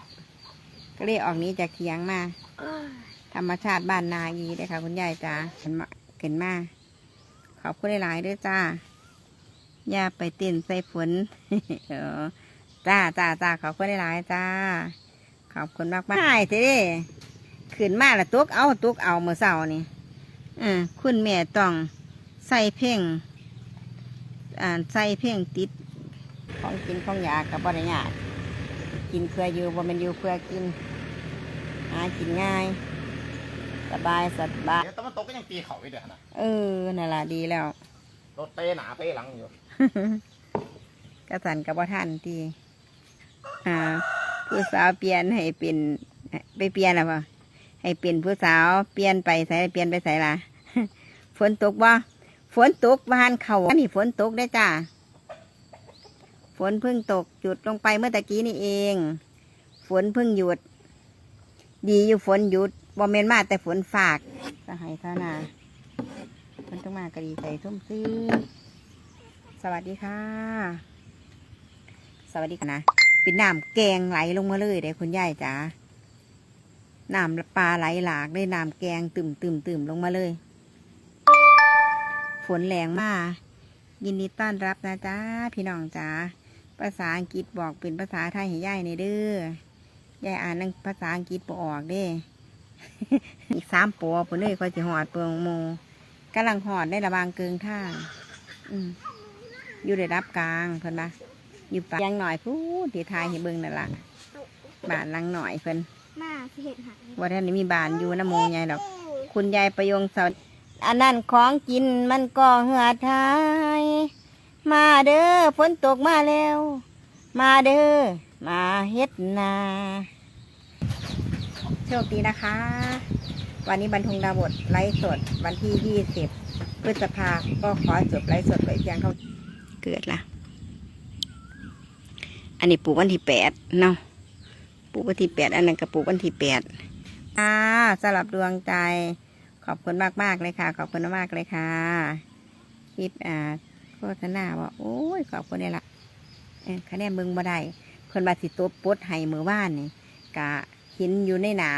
บก็เลยออกนี้จากเถียงมาธรรมชาติบ้านนาอีเด้ค่ะคุณยายจ้าเห็นมาเห็นมาขอบคุณหลายๆด้วยจ้าอย่าไปเต้นใส่ฝนจ้าจ้าจ้าขอบคุณหลายๆจ้า ขอบคุณมากมากใช่สิขึ้นมาละตุกเอาตุกเอาเมื่อเช้านี่ออคุณแม่ต้องใส่เพ่งอ่าใส่เพ่งติดของกินของยากับบริญาก กินเพื่ออยู่บ่แมันอยู่เพื่อกินหากินง่าย สบายสบายเดี๋ยวตะวันตกก็ยังตีเขาอีกเด้อนะเออนั่นล่ะดีแล้ว รถเต้หนาเต้หลังอยู่ กระสันกับว่าท่านทีอ่า ผู้สาวเปลี่ยนให้เป็นไปเปลี่ยนหรือเปล่าให้เป็นผู้สาวเปลี่ยนไปใส่เปลี่ยนไปใส่ละฝนตกบ่ฝนตกบ้านเขาอันนี้ฝนตกได้อจ้า ฝนเพิ่งตกหยุดลงไปเมื่อตะกี้นี่เอง ฝนเพิ่งหยุด ดีอยู่ฝนหยุดบ่เมนมาแต่ฝนฝากสหายเท่านาฝนต้องมากระดีใจทุ่มซื้อสวัสดีค่ะ สวัสดีค่ะนะเป็นน้ำแกงไหลลงมาเลยเด้คุณยายจ๋าน้ำปลาไหลหลากเลยน้ำแกงตึมตึมตึมลงมาเลย ฝนแรงมากยินดีต้อนรับนะจ๊ะพี่น้องจ๋า ภาษาอังกฤษบอกเป็นภาษาไทยให้ยายในเด้อยายอ่านนั่งภาษาอังกฤษบ่ออกเด้ อีกสามปัวผลเลยคอยจะหอดเปลืองโมกำลังหอดได้ระบางเกิงท่างอืมอยู่ในรับกลางเพิ่นมาอยู่ปะยังหน่อยพูดที่ทายให้เบิ่งนั่นล่ะบ้านหลังหน่อยเพิ่นมาสิเห็ดหายว่าท่านนี้มีบ้านอยู่นะโมยายดอก คุณยายประยงสวัสดิ์อันนั้นของกินมันก็เหือทาย มาเด้อฝนตกมาแล้ว มาเด้อมาเฮ็ดนาโชคดีนะคะ วันนี้บรรทงดาวบทไลฟ์สดวันที่20พฤษภาก็ขอจบไลฟ์สดไว้เพียงเท่าเกิดละอันนี้ปลูกวันที่แปดเนาะปลูกวันที่แปดอันนั้นก็ปลูกวันที่แปดค่ะสำหรับดวงใจ ขอบคุณมากมากๆเลยค่ะ ขอบคุณมากๆเลยค่ะคลิปอ่า โฆษณาว่าโอ้ยขอบคุณนี่ละเอ้ยคะแนนเบิ่งบ่ได้เพิ่นบาสิตัวปดให้มือว่านนี่กะเห็นอยู่ในหนา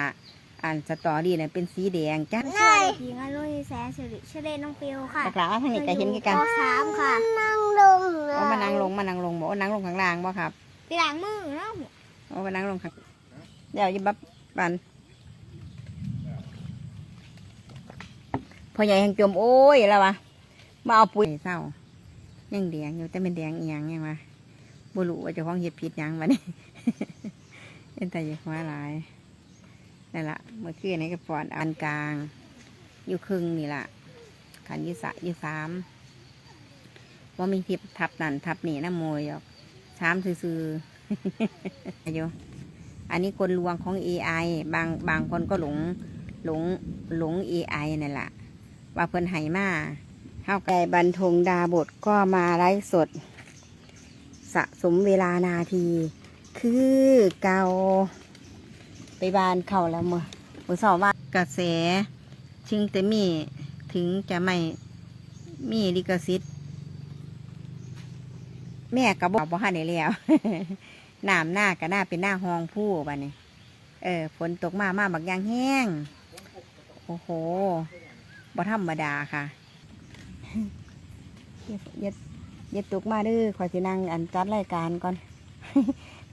อ่านสตอรี่เนี่ยเป็นสีแดงจ้าช่วยหญิงอรุณแสนสิริชื่อเล่นน้องฟิวค่ะตะกร้าทางนี้ก็เห็นคือกันปสามค่ะนั่งลงเอามานั่งลงมานั่งลงบอกว่านั่งลงข้างล่างบ่ครับไปล้างมือเนาะเอามานั่งลงข้างเดี๋ยวอยิบบับปันพอใหญ่แห่งจมโอ้ยแล้ววะมาเอาปุ๋ยเศร้า ยังแดงอยู่แต่เป็นแดงเอียงยังวะบุรุว่าจะพ้องเห็ดผิดยังวะนี่เป็นแต่ยังว่าหลายนั่นละเมื่อคืนนี้ก็ปอนอันกลาง อยู่ครึ่งนี่ละขันยี่สะอยี่สามว่ามีทิพทับนั่นทับนี่นะโมยหรอกสามซื่อๆอายุอันนี้กลลวงของ AI บางบางคนก็หลงหลงหลง AI นั่นแหละว่าเพิ่นไห้มา เท่าไก่บันทงดาบทก็มาไลฟ์สด สะสมเวลานาที คือเกาไปบานเข่าแล้วมือมือสอบว่ากระแสถึงแต่มีถึงจะไม่มีลิขสิทธิ์แม่ก็บอกบ่ฮันได้แล้วน้ำหน้าก็น่าเป็นหน้าห้องผู้บ้านี้ เออฝนตกมามาบักยางแห้ง โอ้โหบ่ธรรมดาค่ะ อย่าอย่าอย่าตกมาเด้อขอยสินั่งอันจัดรายการก่อน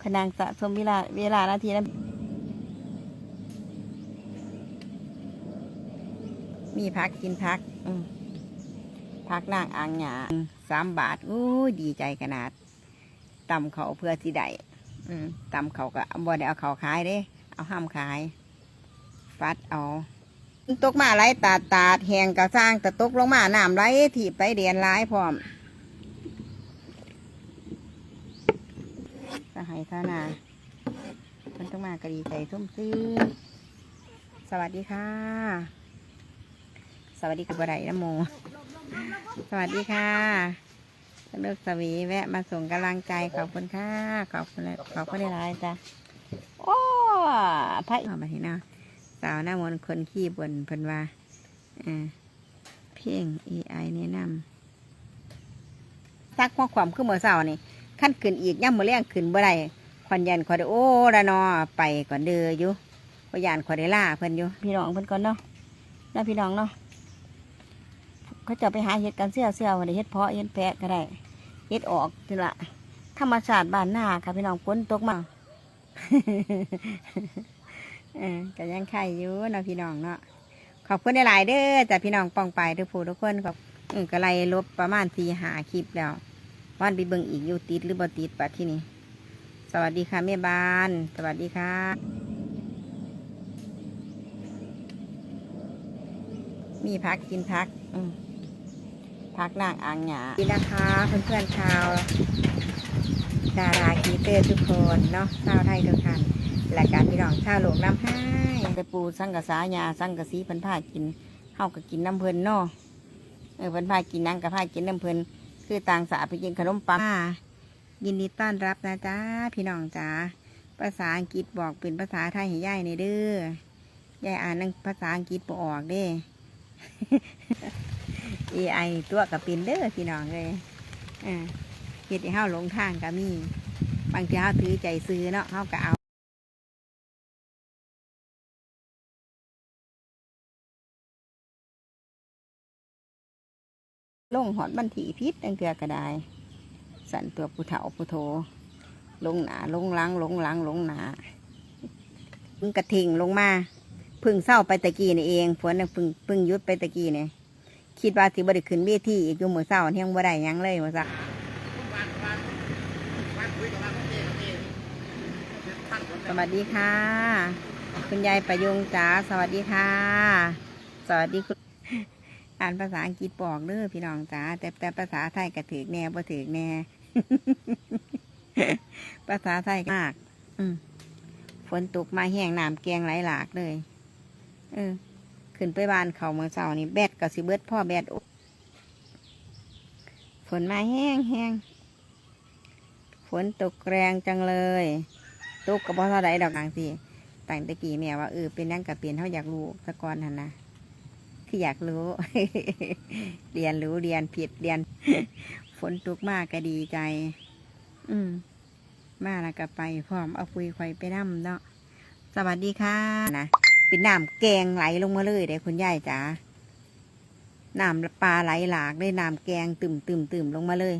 ขนังสะสมเวลาเวลานาทีนั้นมีพักกินพัก อืพักล่างอ่างหยาสามบาทอู้ดีใจขนาดตำเขาเพื่อสิได้ตำเขาก็บ่ได้เอาเขาขายเด้ เอาห้ามขาย ฟัดเอา ตกมาไหลตาดตาดแหงกระสร้างแต่ตกลงมาน้ำไหลถีบไปเดียนร้ายพร้อมสหายท่านามันต้องมากระดีใจทุ่มซื้อสวัสดีค่ะ สวัสดีคุณบไดนะโม สวัสดีค่ะสนุกสวีแวะมาส่งกำลังใจขอบคุณค่ะ ขอบคุณขอบคุณหลายๆจ้ะโอ้พระเอามาทีนะ สาวหน้ามนคนขี้บนเพิ่นว่าเอ่อเพลง AI แนะนำซักข้อความขึ้นเมื่อเสาร์นี่ขั้นขึ้นอีกย่ำมือแรงขึ้นบ่ได้ควันยันควันโอ้ละนอไปก่อนเดืออยู่พยานควันได้ล่าเพิ่นอยู่พี่น้องเพิ่นก่อนเนาะแล้วพี่น้องเนาะเขาจะไปหาเห็ดกันเสื้อเสื้อวันนี้เห็ดเพาะเห็ดแปะก็ได้เห็ดออกนี่ละธรรมชาติบ้านหน้าค่ะพี่น้องฝนตกมา เออก็ยังไข่อยู่เนาะพี่น้องเนาะขอบคุณหลายๆเด้อจ้ะพี่น้องปองไปทุกผู้ทุกคนขอบเออก็ไล่ลบประมาณสี่หาคลิปแล้ววันไปเบิ่งอีกอยู่ติดหรือบ่ติดปะที่นี่สวัสดีค่ะแม่บ้าน สวัสดีค่ะ มีพักกินพักพักนางอ่างหยาดีนะคะเพื่อนๆชาว ดาราคีเตอร์ทุกคนเนาะชาวไทยทุกท่าน และการพี่น้องชาวโลกน้ำให้แต่ปูสังกะสายาสังกะสีพิ่นพากินเฮาก็กินน้ำเพลินเนาะเออพิ่นพากินนังกับพากินน้ำเพลินคือต่างสาไปกินขนมปังยินดีต้อนรับนะจ๊ะพี่น้องจ๋าภาษาอังกฤษบอกเป็นภาษาไทยให้ย่ายในเด้อยายอ่านนังภาษาอังกฤษบ่ออกเด้ AI ตัวกับเป็นเด้อพี่น้องเลยอ่าเฮ็ดให้เฮาหลงทางก็มี บางทีเฮาถือใจซื้อเนาะเฮาก็เอา ลงหอดบันทีพิษตั้งเกือกระไดสั่นตัวผู้เฒ่าผู้โท ลงหนาลงหลังลงหลังลงหนาพึ่งกระทิงลงมาพึ่งเศร้าไปตะกี้นี่เองฝนน่พึ่งพึ่งยุดไปตะกี้นี่คิดว่าสิบ่ได้ขึ้นเวทีอีกอยู่มือเศร้าเที่ยงบ่ได้ยังเลยมือเศร้าสวัสดีค่ะ คุณยายประยงจ๋าสวัสดีค่ะ สวัสดีคุณ อ่านภาษาอังกฤษบอกเด้อพี่น้องจ๋าแต่แต่ภาษาไทยก็ถือแน่บ่ถือแน่ ภาษาไทยมาก อืมฝนตกมาแห้งน้ำแกงไหลหลากเลย เออ ขึ้นไปบ้านเขาเมื่อเช้านี่แบดกับสิเบิดพ่อแบดอุ๊ฝนมาแห้งแห้งฝนตกแรงจังเลย ตกกับพ่อเท่าไรดอกกลางสิแต่งตะกี้แม่ว่าเออเป็นนั่งกับเปลี่ยนเขาอยากรู้ตะกอนหันนะ คืออยากรู้ เรียนรู้เรียนผิดเรียนฝนตกมากก็ดีใจ อืม มาแล้วก็ไปพร้อมเอาคุยควายไปน้ำเนาะสวัสดีค่ะนะเป็นน้ำแกงไหลลงมาเลยเด้คุณยายจ๋าน้ำปลาไหลหลากได้น้ำแกงตึมตึมตึมลงมาเลย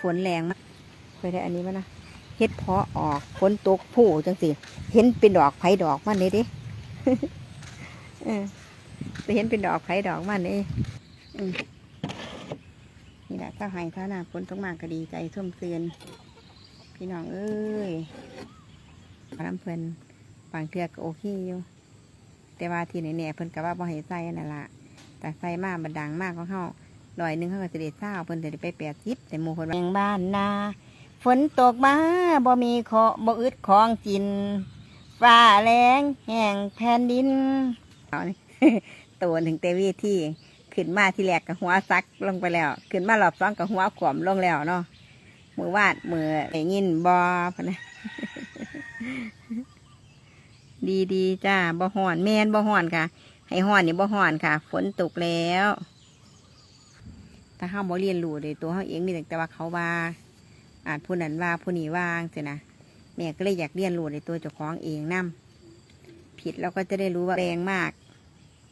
ฝนแรงมากเคยได้อันนี้มั้ยนะเฮ็ดเพาะออกฝนตกผู้จังสิเห็นเป็นดอกไผ่ดอกมันเลยเดิ เออไปเห็นเป็นดอกไผ่ดอกมันนี่อืมนี่แหละถ้าให้ถ้าหน้าฝนตกมากก็ดีใจท่วมเตือนพี่น้องเอ้ยพน้ำเพลินบางเทือกก็โอเคอยู่ แต่ว่าทีไหนเนี่ยเพิ่นก็ว่าบ่ให้ใส่นั่นละแต่ใส่มากบันดังมากของเขาลอยนึงเขาก็จะได้เศร้าเพิ่นจะได้ไปแปดสิบแต่หมู่คนว่าแมงบ้านนาฝนตกมาบ่มีขอบ่อึดของกิน ฟ้าแรงแห้งแผ่นดิน เอานี่ตัวถึงเตวีที่ขึ้นมาที่แรกกับหัวซักลงไปแล้ว ขึ้นมารอบสองกับหัวขวมลงแล้วเนาะมือวาดมือไอ้ยินบอพนะดีดีจ้าบ่ห่อนแมนบ่ห่อนค่ะ ให้ห่อนนี่บ่ห่อนค่ะ ฝนตกแล้วถ้าเฮาบ่เรียนรู้เลยตัวเฮาเองนี่แต่ว่าเขาว่าอาจผู้นั้นว่าผู้นี้ว่าจังซี่นะแม่ก็เลยอยากเรียนรู้ในตัวเจ้าของเองนํผิดเราก็จะได้รู้ว่าแรงมาก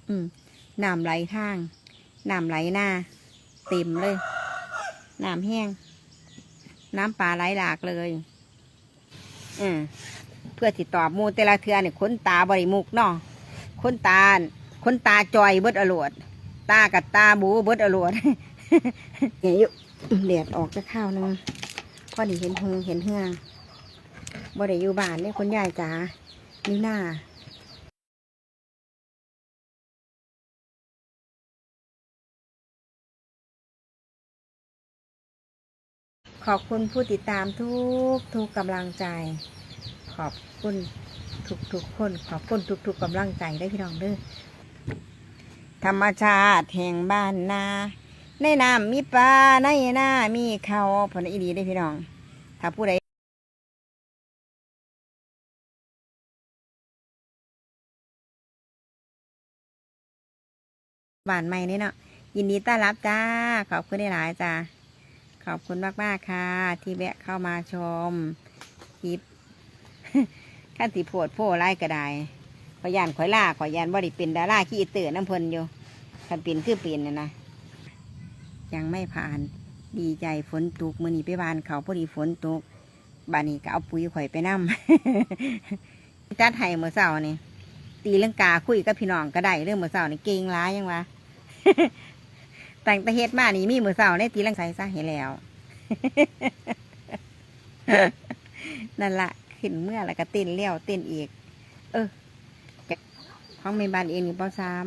อืมน้ำไหลทางน้ำไหลหน้า เต็มเลยน้ำแห้ง น้ำปลาไหลหลากเลยอืมเพื่อติดตอบมูแต่ละเทือเนี่ยขนตาบริมุกเนาะขนตาขนตาจอยเบิดอรวดตากับตาบูเบิดอรวดเนี่ยอยู่แดดออกจะข้าวนึงพอดีเห็นหงเห็นเหือบ่ได้อยู่บ้านเนี่ยคนยายจ๋านี่หน้า ขอบคุณผู้ติดตามทุกทุกกำลังใจ ขอบคุณทุกทุกๆคน ขอบคุณทุกทุกๆกำลังใจได้พี่น้องเด้อธรรมชาติแห่งบ้านนาในน้ำมีปลาในนามีเขาผลอีดีได้พี่น้อง ถ้าผู้ใดบ้านใหม่นี่เนาะยินดีต้อนรับจ้า ขอบคุณได้หลายจ้า ขอบคุณมากๆค่ะ ที่แวะเข้ามาชมคลิปขั้นสีโพดโพไล่ก็ได้ขอยานขอยล่าขอยานบ่ได้เป็นดาราขี้เตือน้ำพลินอยู่คันเป็นคือเป็นนะนะยังไม่ผ่านดีใจฝนตกมือนีไปบานเขาพอดีฝนตกบานนี้ก็เอาปุ๋ยข่อยไปนั่มจัดให้เมื่อเช้านี่ตีเรื่องกาคุยกับพี่น้องก็ได้เรื่องเมื่อเช้านี่เก่งร้ายยังวะ แต่งตะเฮ็ดมานี่มีมือเสาในตีลังไสซะเห็นแล้ว นั่นละขึ้นเมื่อแล้วก็เต้นเลี้ยวเต้นอีก เออของเมบานเองนี่ปสาม